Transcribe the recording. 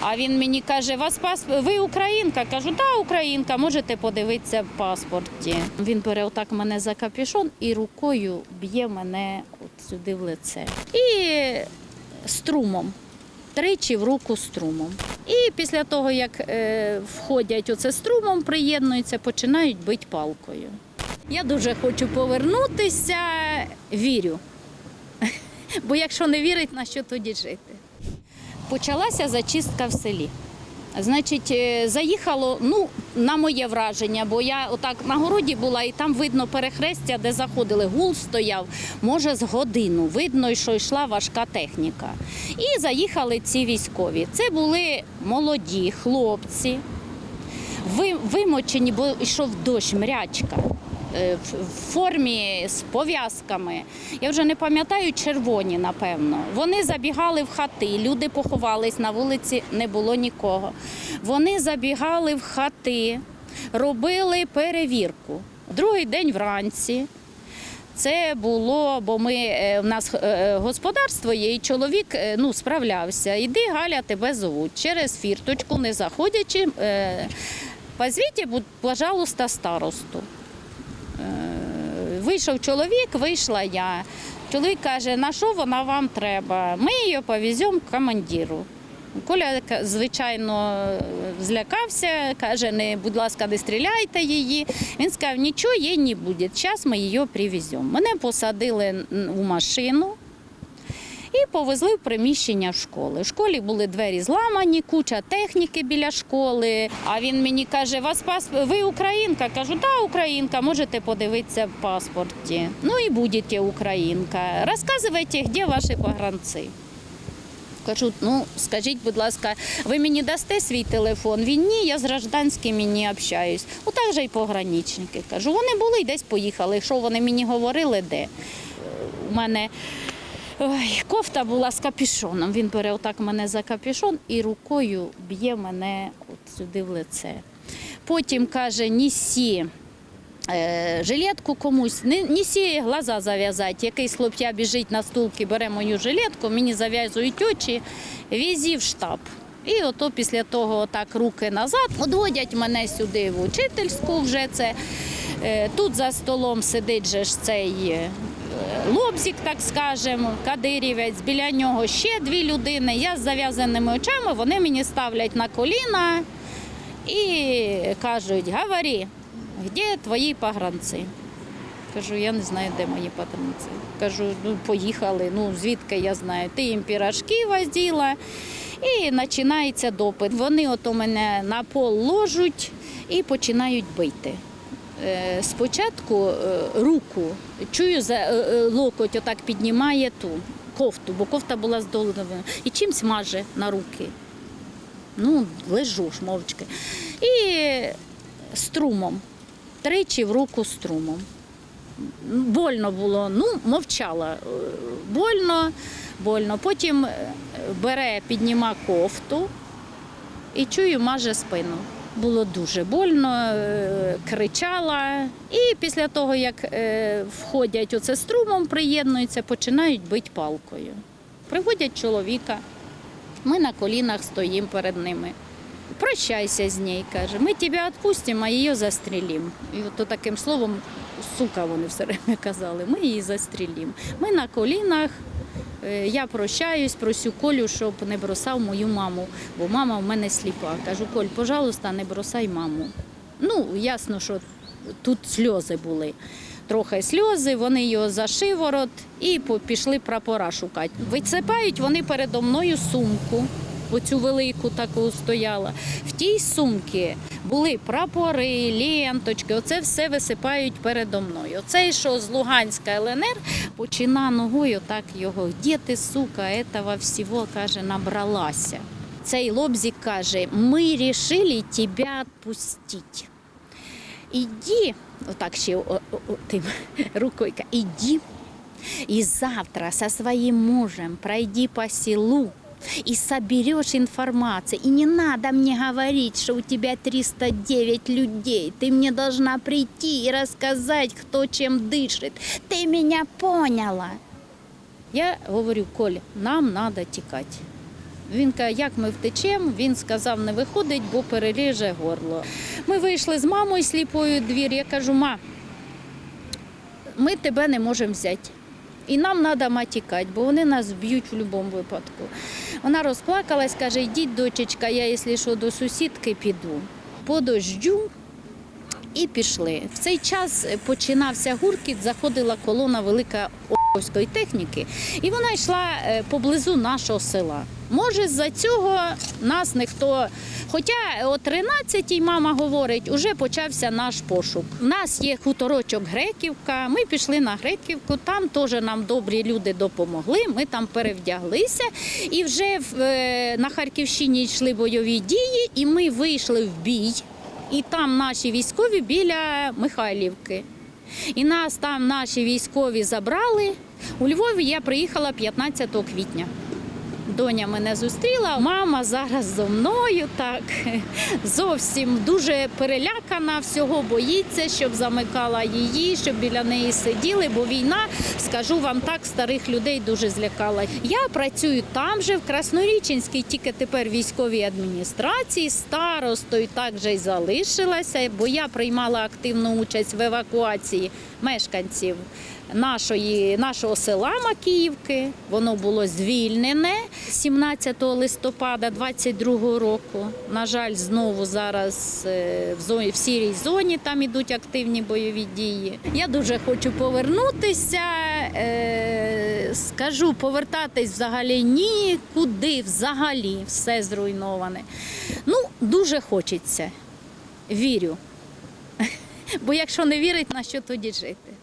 А він мені каже, вас паспорт, ви українка? Кажу, так, українка, можете подивитися в паспорті. Він бере отак мене за капюшон і рукою б'є мене от сюди в лице. І струмом. Тричі в руку струмом. І після того, як е, входять оце струмом, приєднуються, починають бити палкою. Я дуже хочу повернутися, вірю. Бо якщо не вірить, на що тоді жити? Почалася зачистка в селі. Значить, е, заїхало, ну, на моє враження, бо я отак на городі була, і там видно перехрестя, де заходили. Гул стояв, може, з годину. Видно, що йшла важка техніка. І заїхали ці військові. Це були молоді хлопці, вимочені, бо йшов дощ, мрячка. Е, в- формі з пов'язками. Я вже не пам'ятаю, червоні, напевно. Вони забігали в хати, люди поховались, на вулиці не було нікого. Вони забігали в хати, робили перевірку. Другий день вранці. Це було, бо ми е, в нас е, господарство є, і чоловік ну, справлявся. Іди, Галя, тебе зовуть. Через фірточку, не заходячи, позвіть, будь, пожалуйста, старосту. Е, Вийшов чоловік, вийшла я. Чоловік каже, на що вона вам треба? Ми її повеземо командиру. Коля, звичайно, злякався, каже, не, будь ласка, не стріляйте її. Він сказав, нічого їй не буде, зараз ми її привеземо. Мене посадили в машину і повезли в приміщення школи. В школі були двері зламані, куча техніки біля школи. А він мені каже, вас паспорт, ви українка? Кажу, так, українка, можете подивитися в паспорті. Ну і будете українка. Розказуйте, де ваші погранці. Кажу, ну скажіть, будь ласка, ви мені дасте свій телефон? Він ні, я з гражданськими не общаюсь. Отак же й пограничники. Кажу, вони були і десь поїхали. Що вони мені говорили, де? У мене ой, кофта була з капюшоном. Він бере отак мене за капюшон і рукою б'є мене от сюди в лице. Потім каже, нісі е, жилетку комусь, не, нісі глаза зав'язати. Якийсь хлоп'я біжить на стулки, бере мою жилетку, мені зав'язують очі, візі в штаб. І ото після того так руки назад одводять мене сюди в учительську вже це. Е, Тут за столом сидить же ж цей лобзик, так скажемо, кадирівець. Біля нього ще дві людини. Я з зав'язаними очами, вони мені ставлять на коліна і кажуть, говори, де твої погранці? Кажу, я не знаю, де мої погранці. Кажу, ну поїхали, ну звідки я знаю. Ти їм пірашки возила. І починається допит. Вони ото мене на пол ложуть і починають бити. Е, Спочатку е, руку, чую, за е, локоть отак піднімає ту кофту, бо кофта була здолена. І чимсь маже на руки. Ну, лежу ж мовчки. І струмом. Тричі в руку струмом. Больно було, ну, мовчала. Больно, больно. Потім бере, підніма кофту і чую, маже спину. Було дуже больно, е, кричала. І після того, як е, входять оце струмом, приєднуються, починають бити палкою. Приводять чоловіка, ми на колінах стоїмо перед ними. Прощайся з нею, каже, ми тебе відпустимо, а її застрілимо. І от таким словом, сука, вони все время казали, ми її застрілимо. Ми на колінах, я прощаюсь, просю Колю, щоб не бросав мою маму, бо мама в мене сліпа. Кажу, Коль, пожалуйста, не бросай маму. Ну, ясно, що тут сльози були. Трохи сльози, вони його за шиворот і пішли прапора шукати. Висипають вони передо мною сумку, оцю велику таку стояла. В тій сумці були прапори, ленточки, оце все висипають передо мною. Оцей, що з Луганська ЛНР, почина ногою так його. Де ти, сука, этого всього, каже, набралася. Цей лобзик каже, ми вирішили тебе відпустити. Иди, отак ще о, о, о, тим рукою, ка- иди и завтра со своим мужем пройди по селу и соберешь информацию. И не надо мне говорить, что у тебя 309 людей. Ты мне должна прийти и рассказать, кто чем дышит. Ты меня поняла? Я говорю, Коля, нам надо тікати. Він каже, як ми втечемо. Він сказав, не виходить, бо переріже горло. Ми вийшли з мамою сліпою у двір. Я кажу, ма, ми тебе не можемо взяти. І нам треба матікати, бо вони нас б'ють в будь-якому випадку. Вона розплакалась, каже, йдіть, дочечка, я, якщо що, до сусідки піду. По дождю і пішли. В цей час починався гуркіт, заходила колона велика Овської техніки, і вона йшла е, поблизу нашого села. Може, з-за цього нас ніхто. Хоча о 13-й мама говорить, уже почався наш пошук. У нас є хуторочок Греківка. Ми пішли на Греківку, там теж нам добрі люди допомогли. Ми там перевдяглися. І вже е, на Харківщині йшли бойові дії, і ми вийшли в бій. І там наші військові біля Михайлівки. І нас там наші військові забрали. У Львові я приїхала 15 квітня. Доня мене зустріла. Мама зараз зо мною так зовсім дуже перелякана, всього боїться, щоб замикала її, щоб біля неї сиділи, бо війна, скажу вам так, старих людей дуже злякала. Я працюю там же, в Красноріченській, тільки тепер військовій адміністрації, старостою так же й залишилася, бо я приймала активну участь в евакуації мешканців нашої, нашого села Макіївки. Воно було звільнене 17 листопада 22 року. На жаль, знову зараз е, в зоні в сірій зоні там ідуть активні бойові дії. Я дуже хочу повернутися. Е, скажу, повертатись взагалі нікуди, взагалі все зруйноване. Ну, дуже хочеться. Вірю. Бо якщо не вірить, на що тоді жити?